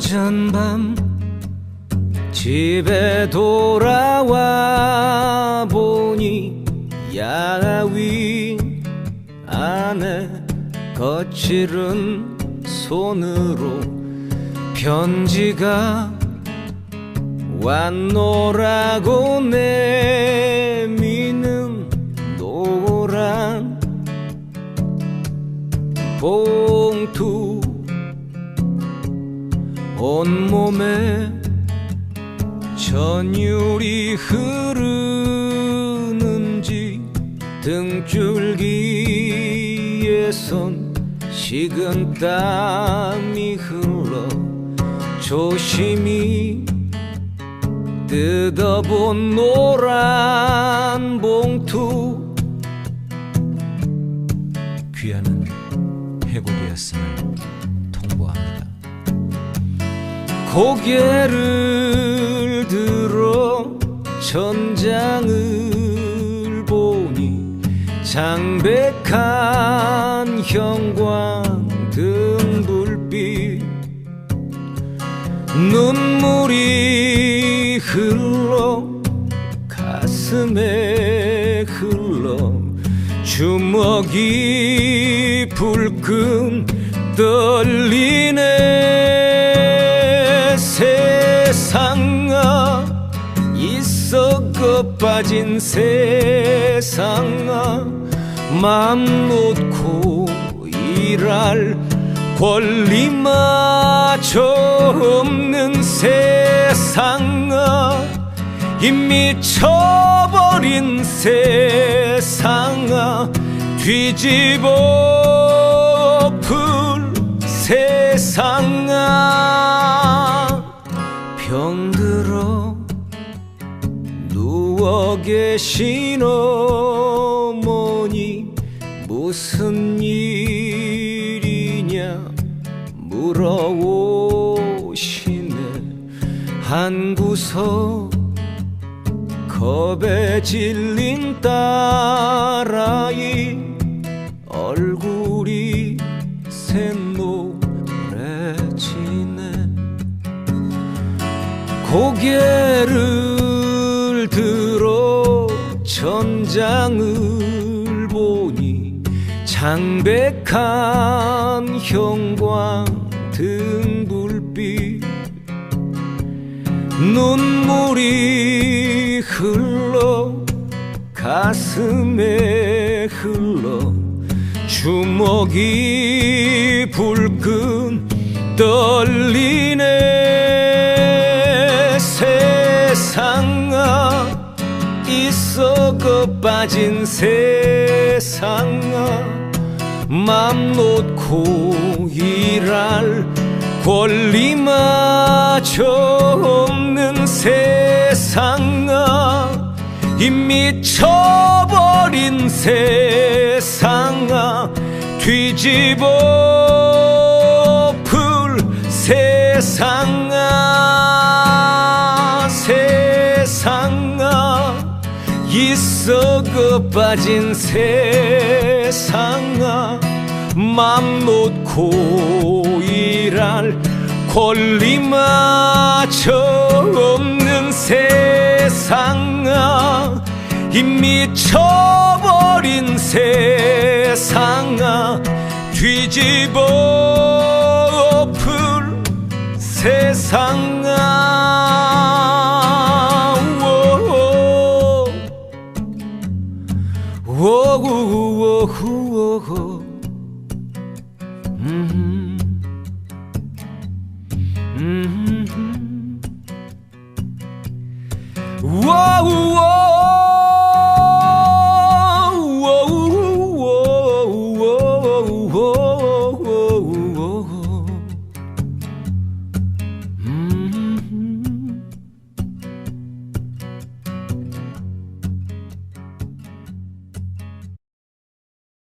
늦은 밤 집에 돌아와 보니 야위 안에 거칠은 손으로 편지가 왔노라고 내 온몸에 전율이 흐르는지 등줄기에선 식은 땀이 흘러 조심히 뜯어본 노란 봉투 귀하는 해고되었음을 통보합니다. 고개를 들어 천장을 보니 장백한 형광 등 불빛. 눈물이 흘러 가슴에 흘러 주먹이 불끈 떨리네 세상아 있어거 빠진 세상아 맘 놓고 일할 권리마저 없는 세상아 이미 쳐버린 세상아 뒤집어 병들어 누워 계신 어머니 무슨 일이냐 물어오시네. 한 구석 겁에 질린 딸아이 고개를 들어 천장을 보니 장백한 형광 등 불빛. 눈물이 흘러 가슴에 흘러 주먹이 불끈 떨리네 빠진 세상아 맘 놓고 일할 권리마저 없는 세상아 이 미 쳐버린 세상아 뒤집어 풀 세상 있어거 빠진 세상아 맘 놓고 일할 권리마저 없는 세상아 이 미 쳐버린 세상아 뒤집어 풀 세상아 음,